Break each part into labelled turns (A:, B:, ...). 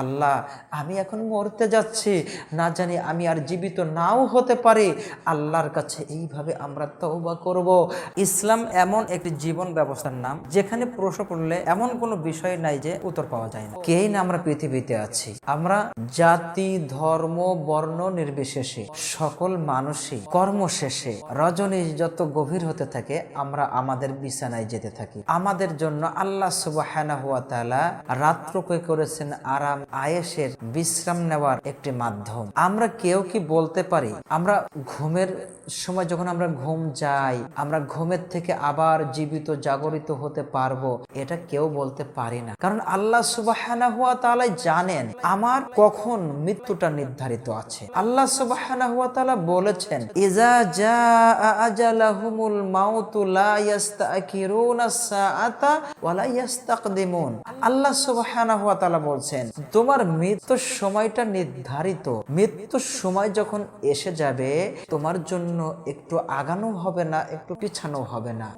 A: আল্লাহ, আমি এখন মরতে যাচ্ছি। না জানি আমি আর জীবিত নাও হতে পারি। আল্লাহর কাছে এইভাবে আমরা তওবা করব। ইসলাম এমন একটি জীবন ব্যবস্থার নাম, যেখানে প্রশ্ন করলে এমন কোনো বিষয় নাই যে উত্তর পাওয়া যায় না। কেই না আমরা পৃথিবীতে আছি? আমরা জাতি, ধর্ম, বর্ণ নির্বিশেষে, সকল মানুষই কর্ম শেষে রজনী যত গভীর হতে থাকে, আমরা আমাদের বিছানায় যেতে থাকি। আমাদের জন্য আল্লাহ তাআলা রাত্রকে করেছেন আরাম আয়েশের বিশ্রাম নেওয়ার একটি মাধ্যম। আমরা কেউ কি বলতে পারি? আমরা ঘুমের সময় যখন আমরা ঘুম যাই, আমরা ঘুমের থেকে আবার জীবিত, জাগরিত হতে পারব, এটা কেউ বলতে পারি না। কারণ আল্লাহ তাআলা জানেন, আমার কখন মৃত্যুটা নির্ধারিত আছে। আল্লাহ তাআলা বলেছেন আল্লাহ তাআলা বলছেন তোমার মৃত্যুর সময়টা নির্ধারিত। মৃত্যুর সময় যখন এসে যাবে, তোমার জন্য একটু আগানো হবে না, একটু পিছানো হবে না।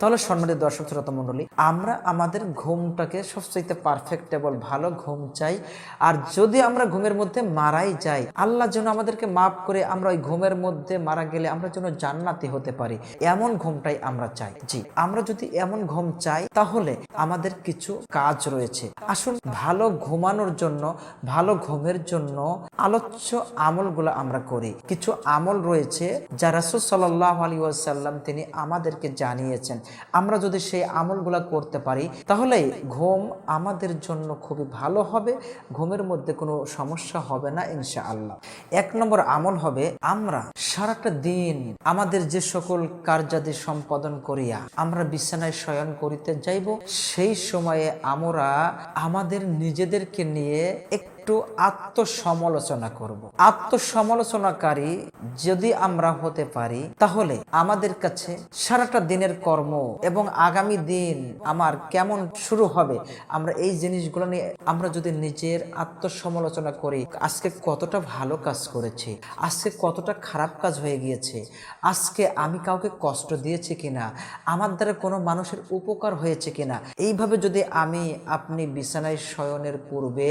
A: তাহলে সম্মানিত দর্শক, শ্রোতা মণ্ডলী, আমরা আমাদের ঘুমটাকে সবচেয়ে পারফেক্টেবল ভালো ঘুম চাই। আর যদি আমরা ঘুমের মধ্যে মারাই যাই, আল্লাহ যেন আমাদেরকে মাফ করে আমরা ওই ঘুমের মধ্যে মারা গেলে আমরা যেন জান্নাতি হতে পারি। এমন ঘুমটাই আমরা চাই। জি, আমরা যদি এমন ঘুম চাই, তাহলে আমাদের কিছু কাজ রয়েছে। আসুন ভালো ঘুমানোর জন্য, ভালো ঘুমের জন্য আলোচ্য আমলগুলো আমরা করি। কিছু আমল রয়েছে যা রাসুল সাল্লাহ আলী ওয়াসাল্লাম তিনি আমাদেরকে জানিয়েছেন। আমরা যদি সেই আমলগুলো করতে পারি, তাহলে ঘুম আমাদের জন্য খুবই ভালো হবে, ঘুমের মধ্যে কোনো সমস্যা হবে না ইনশা আল্লাহ এক নম্বর আমল হবে, আমরা সারাটা দিন আমাদের যে সকল কার্যাদি সম্পাদন করিয়া আমরা বিছানায় শয়ন করিতে যাইব, সেই সময়ে আমরা আমাদের নিজেদেরকে নিয়ে একটু আত্মসমালোচনা করব। আত্মসমালোচনাকারী যদি আমরা হতে পারি, তাহলে আমাদের কাছে সারাটা দিনের কর্ম এবং আগামী দিন আমার কেমন শুরু হবে, আমরা এই জিনিসগুলো নিয়ে আমরা যদি নিজের আত্মসমালোচনা করি, আজকে কতটা ভালো কাজ করেছি, আজকে কতটা খারাপ কাজ হয়ে গিয়েছে, আজকে আমি কাউকে কষ্ট দিয়েছি কিনা, আমার দ্বারা কোনো মানুষের উপকার হয়েছে কিনা, এইভাবে যদি আমি আপনি বিছানায় শয়নের পূর্বে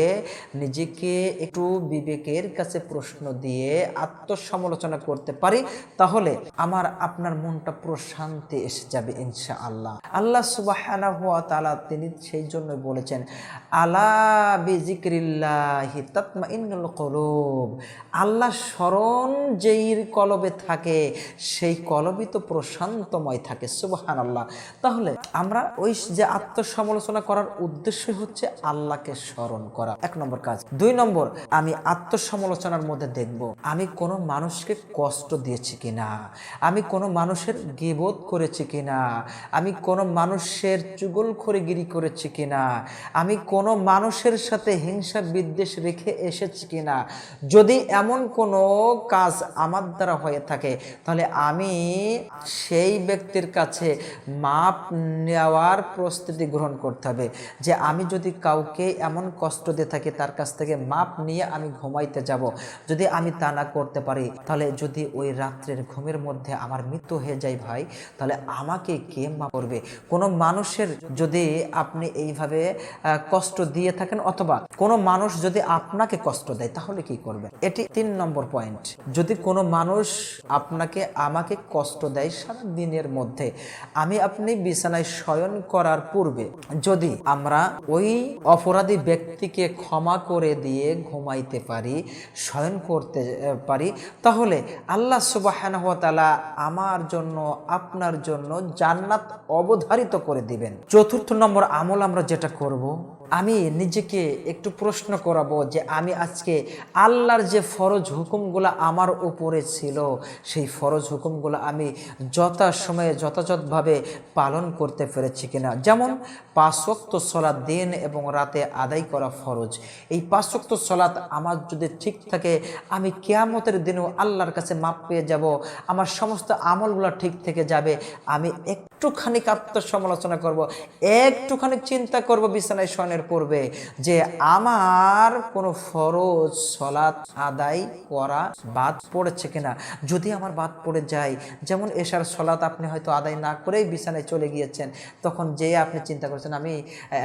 A: নিজেকে একটু বিবেকের কাছে প্রশ্ন দিয়ে আত্মসমালোচনা করতে পারি, তাহলে আমার, আপনার মনটা প্রশান্তি এসে যাবে ইনশা আল্লাহ আল্লাহ সুবাহ তিনি সেই জন্য বলেছেন, আলা বিজিক্রিল্লাহি তাতমাইন্নুল কলুব। আল্লাহ স্মরণ যেই কলবে থাকে, সেই কলবই তো প্রশান্তময় থাকে সুবাহান আল্লাহ তাহলে আমরা ওই যে আত্মসমালোচনা করার উদ্দেশ্য হচ্ছে আল্লাহকে স্মরণ করা। এক নম্বর কাজ দুই নম্বর, আমি আত্মসমালোচনার মধ্যে দেখব। আমি কোনো মানুষকে কষ্ট দিয়েছি কিনা? আমি কোনো মানুষের গিবোধ করেছি কিনা? আমি কোনো মানুষের চুগলখড়িগিরি করেছি কিনা? আমি কোনো মানুষের সাথে হিংসা বিদ্বেষ রেখে এসেছি কিনা? যদি এমন কোনো কাজ আমার দ্বারা হয়ে থাকে, তাহলে আমি সেই ব্যক্তির কাছে মাপ নেওয়ার প্রস্তুতি গ্রহণ করতে হবে যে আমি যদি কাউকে এমন কষ্ট দিয়ে থাকি, তার কাছ থেকে মাপ নিয়ে আমি ঘুমাইতে যাব। যদি আমি তা না করতে পারি, তাহলে যদি ওই রাত্রের ঘুমের মধ্যে আমার মৃত্যু হয়ে যায় ভাই, তাহলে আমাকে কে মাপ করবে? কোনো মানুষের যদি আপনি এইভাবে কষ্ট দিয়ে থাকেন অথবা কোনো মানুষ যদি আপনাকে কষ্ট দেয়, তাহলে কি করবেন এটি তিন নম্বর পয়েন্ট। যদি কোনো মানুষ আপনাকে, আমাকে কষ্ট দেয় সারা দিনের মধ্যে, আমি আপনি বিছানায় শয়ন করার পূর্বে যদি আমরা ওই অপরাধী ব্যক্তিকে ক্ষমা করে দিয়ে ঘুমাইতে পারি, শয়ন করতে পারি, তাহলে আল্লাহ সুবাহান তাআলা আমার জন্য, আপনার জন্য জান্নাত অবধারিত করে দিবেন। চতুর্থ নম্বর আমল আমরা যেটা করব, আমি নিজেকে একটু প্রশ্ন করাবো যে আমি আজকে আল্লাহর যে ফরজ হুকুমগুলো আমার উপরে ছিল, সেই ফরজ হুকুমগুলো আমি যথাসময়ে, যথাযথভাবে পালন করতে পেরেছি কিনা? যেমন পাঁচক্ত সলা দিন এবং রাতে আদায় করা ফরজ। এই পাঁচক্ত সলাৎ আমার যদি ঠিক থাকে, আমি কেয়ামতের দিনেও আল্লাহর কাছে মাপ পেয়ে যাব। আমার সমস্ত আমলগুলো ঠিক থেকে যাবে। আমি একটু একটুখানি আত্মসমালোচনা করব, একটুখানি চিন্তা করব, বিছানায় শয়নের পূর্বে যে আমার কোনো ফরজ সলাৎ আদায় করা বাদ পড়েছে কিনা। যদি আমার বাদ পড়ে যায়, যেমন এশার সলাৎ আপনি হয়তো আদায় না করেই বিছানায় চলে গিয়েছেন, তখন যে আপনি চিন্তা করছেন, আমি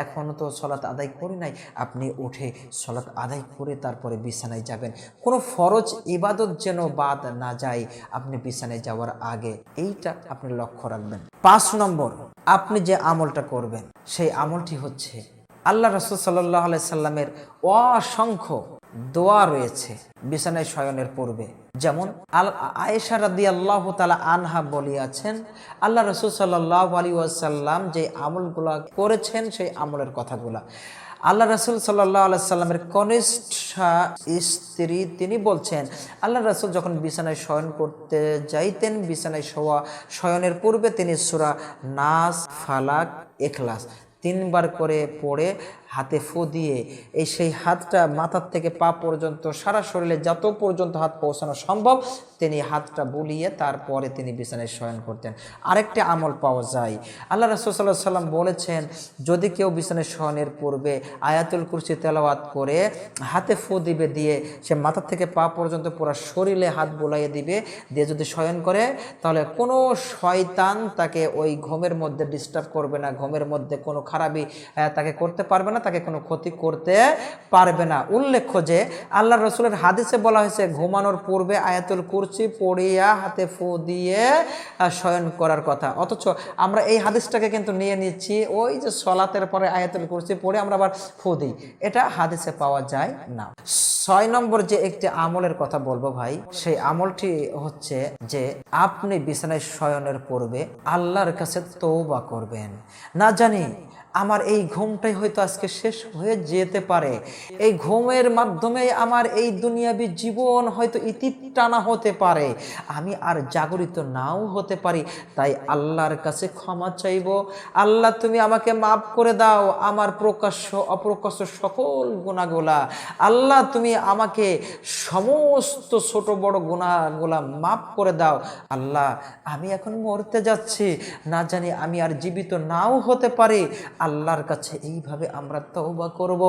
A: এখনও তো সলাৎ আদায় করি নাই। আপনি উঠে সলাৎ আদায় করে তারপরে বিছানায় যাবেন। কোনো ফরজ ইবাদত যেন বাদ না যায়, আপনি বিছানায় যাওয়ার আগে। এইটা আপনি লক্ষ্য রাখবেন। পাঁচ নম্বর, আপনি যে আমলটা করবেন, সেই আমলটি হচ্ছে আল্লাহ রসুল সাল্লাহ সাল্লামের অসংখ্য দোয়া রয়েছে বিছানায় শয়নের পূর্বে। যেমন আল আয়েশা রাদি আল্লাহ তালা আনহা বলিয়াছেন, আল্লাহ রসুল সাল্লাহ আলী ওয়াসাল্লাম যে আমলগুলা করেছেন, সেই আমলের কথাগুলা। আল্লাহ রসুল সাল্লাহ আল্লাহ সাল্লামের কনিষ্ঠা স্ত্রী তিনি বলছেন, আল্লাহ রাসুল যখন বিছানায় শয়ন করতে যাইতেন, বিছানায় শোয়া, শয়নের পূর্বে তিনি সুরা নাস, ফালাক এখলাস তিনবার করে পড়ে হাতে ফু দিয়ে এই সেই হাতটা মাথার থেকে পা পর্যন্ত, সারা শরীরে যত পর্যন্ত হাত পৌঁছানো সম্ভব, তিনি হাতটা বুলিয়ে তারপরে তিনি বিছানায় শয়ন করতেন। আরেকটি আমল পাওয়া যায়। আল্লাহ রসুল্লাহ সাল্লাম বলেছেন, যদি কেউ বিছানায় শয়নের পূর্বে আয়াতুল কুরসি তেলাওয়াত করে, হাতে ফু দিবে দিয়ে সে মাথার থেকে পা পর্যন্ত পুরো শরীরে হাত বোলাইয়ে দিবে, দিয়ে যদি শয়ন করে, তাহলে কোনো শয়তান তাকে ওই ঘুমের মধ্যে ডিস্টার্ব করবে না। ঘুমের মধ্যে কোনো খারাপই তাকে করতে পারবে না। তাকে কোনো ক্ষতি করতে পারবে না। উল্লেখ্য যে, আল্লাহ রসুলের হাদিসে বলা হয়েছে, ঘুমানোর পূর্বে আয়াতুল কুরসি পড়িয়া হাতে ফু দিয়ে শয়ন করার কথা। অথচ আমরা এই হাদিসটাকে কিন্তু নিয়ে নিচ্ছি, ওই যে সলাতের পরে আয়াতুল কুরসি পড়ে আমরা আবার ফু দিই। এটা হাদিসে পাওয়া যায় না। ছয় নম্বর যে একটি আমলের কথা বলব ভাই, সেই আমলটি হচ্ছে যে, আপনি বিছানায় শয়নের পূর্বে আল্লাহর কাছে তৌবা করবেন। না জানি আমার এই ঘুমটাই হয়তো আজকে শেষ হয়ে যেতে পারে। এই ঘুমের মাধ্যমে আমার এই দুনিয়াবি জীবন হয়তো ইতি টানা হতে পারে। আমি আর জাগরিত নাও হতে পারি। তাই আল্লাহর কাছে ক্ষমা চাইব। আল্লাহ, তুমি আমাকে মাফ করে দাও। আমার প্রকাশ্য, অপ্রকাশ্য সকল গুণাগুলা। আল্লাহ, তুমি আমাকে সমস্ত ছোট বড় গুণাগুলা মাফ করে দাও। আল্লাহ, আমি এখন মরতে যাচ্ছি। না জানি আমি আর জীবিত নাও হতে পারি। আল্লাহর কাছে এইভাবে আমরা তওবা করব।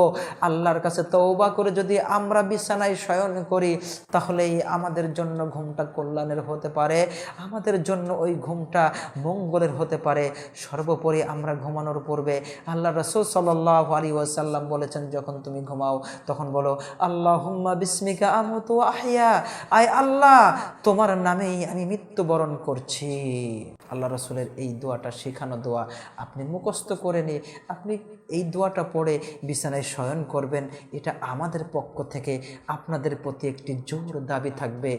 A: আল্লাহর কাছে তওবা করে যদি আমরা বিছানায় শয়ন করি, তাহলেই আমাদের জন্য ঘুমটা কল্যাণের হতে পারে। আমাদের জন্য ওই ঘুমটা মঙ্গলের হতে পারে। সর্বোপরি আমরা ঘুমানোর পূর্বে আল্লাহ রসুল সাল্লাহ আলী ওয়াসাল্লাম বলেছেন, যখন তুমি ঘুমাও, তখন বলো আল্লাহ হুম্মা বিস্মিকা আমতু আহিয়া আয় আল্লাহ, তোমার নামেই আমি মৃত্যুবরণ করছি। আল্লাহ রসুলের এই দোয়াটা শেখানো দোয়া আপনি মুখস্থ করে নিয়ে আপনি এই দোয়াটা পড়ে বিছানায় শয়ন করবেন। এটা আমাদের পক্ষ থেকে আপনাদের প্রতি একটি জোর দাবি থাকবে।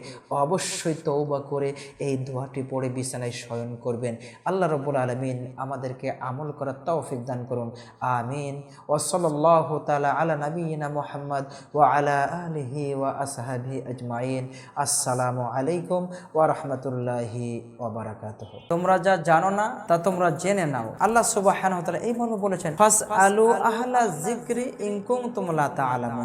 A: অবশ্যই তৌবা করে এই দোয়াটি পড়ে বিছানায় শয়ন করবেন। আল্লাহ রবুল আলমিন আমাদেরকে আমল করার তৌফিক দান করুন। আমিন। ওসল্লাহ তালা আলা নবীনা মোহাম্মদ ও আলা আলহি ওয়া আসহাবি আজমাইন। আসসালামু আলাইকুম ওয়া রাহমাতুল্লাহি তোমরা যা জানো না, তা তোমরা জেনে নাও। আল্লাহ ওয়া তাআলা এইভাবে বলেছেন আলু আহলা জিক্রি ইন তুমলা তা তা'লামুন